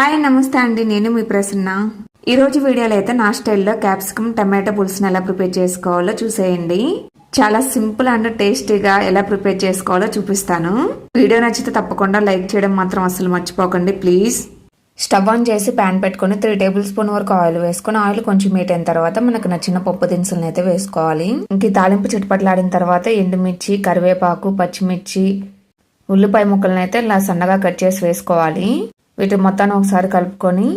Hi నమస్తే అండి. నేను మీ ప్రసన్న. ఈ రోజు వీడియోలో అయితే నా స్టైల్లో క్యాప్సికమ్ టమాటో పులుసుని ఎలా ప్రిపేర్ చేసుకోవాలో చూసేయండి. చాలా సింపుల్ అండ్ టేస్టీగా ఎలా ప్రిపేర్ చేసుకోవాలో చూపిస్తాను. వీడియో నచ్చితే తప్పకుండా లైక్ చేయడం మాత్రం అసలు మర్చిపోకండి ప్లీజ్. స్టవ్ ఆన్ చేసి ప్యాన్ పెట్టుకొని త్రీ టేబుల్ స్పూన్ వరకు ఆయిల్ వేసుకొని ఆయిల్ కొంచెం హీట్ అయిన తర్వాత మనకు నచ్చిన పప్పు దినుసులను అయితే వేసుకోవాలి. ఇంక తాలింపు చిటపట్లాడిన తర్వాత ఎండుమిర్చి కరివేపాకు పచ్చిమిర్చి ఉల్లిపాయ ముక్కలను అయితే ఇలా సన్నగా కట్ చేసి వేసుకోవాలి. వీటి మొత్తాన్ని ఒకసారి కలుపుకొని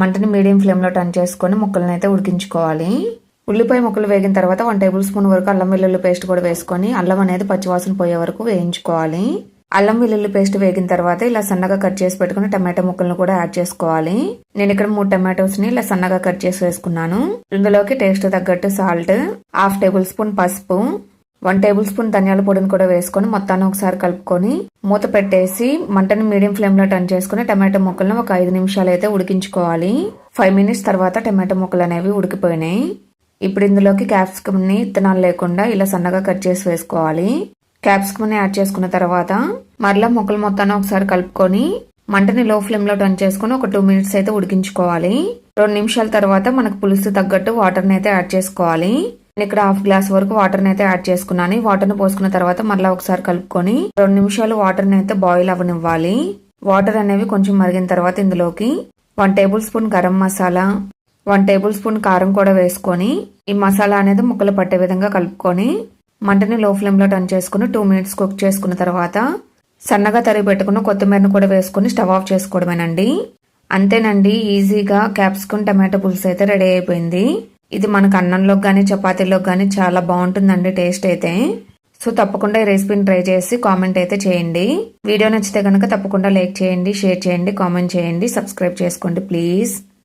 మంటని మీడియం ఫ్లేమ్లో టర్న్ చేసుకొని ముక్కలను అయితే ఉడికించుకోవాలి. ఉల్లిపాయ ముక్కలు వేగిన తర్వాత వన్ టేబుల్ స్పూన్ వరకు అల్లం వెల్లుల్లి పేస్ట్ కూడా వేసుకొని అల్లం అనేది పచ్చివాసన పోయే వరకు వేయించుకోవాలి. అల్లం వెల్లుల్లి పేస్ట్ వేగిన తర్వాత ఇలా సన్నగా కట్ చేసి పెట్టుకుని టమాటో ముక్కలను కూడా యాడ్ చేసుకోవాలి. నేను ఇక్కడ మూడు టమాటోస్ని ఇలా సన్నగా కట్ చేసి వేసుకున్నాను. ఇందులోకి టేస్ట్ తగ్గట్టు సాల్ట్ హాఫ్ టేబుల్ స్పూన్ పసుపు వన్ టేబుల్ స్పూన్ ధనియాల పొడిని కూడా వేసుకొని మొత్తాన్ని ఒకసారి కలుపుకొని మూత పెట్టేసి మంటని మీడియం ఫ్లేమ్లో టర్న్ చేసుకుని టమాటో ముక్కలను ఒక ఐదు నిమిషాలు అయితే ఉడికించుకోవాలి. ఫైవ్ మినిట్స్ తర్వాత టమాటో ముక్కలు అనేవి ఉడికిపోయినాయి. ఇప్పుడు ఇందులోకి క్యాప్సికమ్ని ఇత్తనాలు లేకుండా ఇలా సన్నగా కట్ చేసి వేసుకోవాలి. క్యాప్సికమ్ని యాడ్ చేసుకున్న తర్వాత మరలా ముక్కలు మొత్తాన్ని ఒకసారి కలుపుకొని మంటని లో ఫ్లేమ్లో టర్న్ చేసుకుని ఒక టూ మినిట్స్ అయితే ఉడికించుకోవాలి. రెండు నిమిషాల తర్వాత మనకు పులుసు తగ్గట్టు వాటర్ని అయితే యాడ్ చేసుకోవాలి. ఇక్కడ హాఫ్ గ్లాస్ వరకు వాటర్ అయితే యాడ్ చేసుకున్నాను. వాటర్ పోసుకున్న తర్వాత మళ్ళీ ఒకసారి కలుపుకొని రెండు నిమిషాలు వాటర్ని అయితే బాయిల్ అవనివ్వాలి. వాటర్ అనేవి కొంచెం మరిగిన తర్వాత ఇందులోకి one tablespoon garam masala one tablespoon కారం కూడా వేసుకొని ఈ మసాలా అనేది ముక్కలు పట్టే విధంగా కలుపుకొని మంటని లో ఫ్లేమ్లో టర్న్ చేసుకుని టూ మినిట్స్ కుక్ చేసుకున్న తర్వాత సన్నగా తరిగి పెట్టుకున్న కొత్తిమీరను కూడా వేసుకుని స్టవ్ ఆఫ్ చేసుకోవడమేనండి. అంతేనండి ఈజీగా క్యాప్సికమ్ టమాటో పులుసు అయితే రెడీ అయిపోయింది. ఇది మనకు అన్నంలోకి కానీ చపాతీలోకి కానీ చాలా బాగుంటుందండి టేస్ట్ అయితే. సో తప్పకుండా ఈ రెసిపీని ట్రై చేసి కామెంట్ అయితే చేయండి. వీడియో నచ్చితే కనుక తప్పకుండా లైక్ చేయండి షేర్ చేయండి కామెంట్ చేయండి సబ్స్క్రైబ్ చేసుకోండి ప్లీజ్.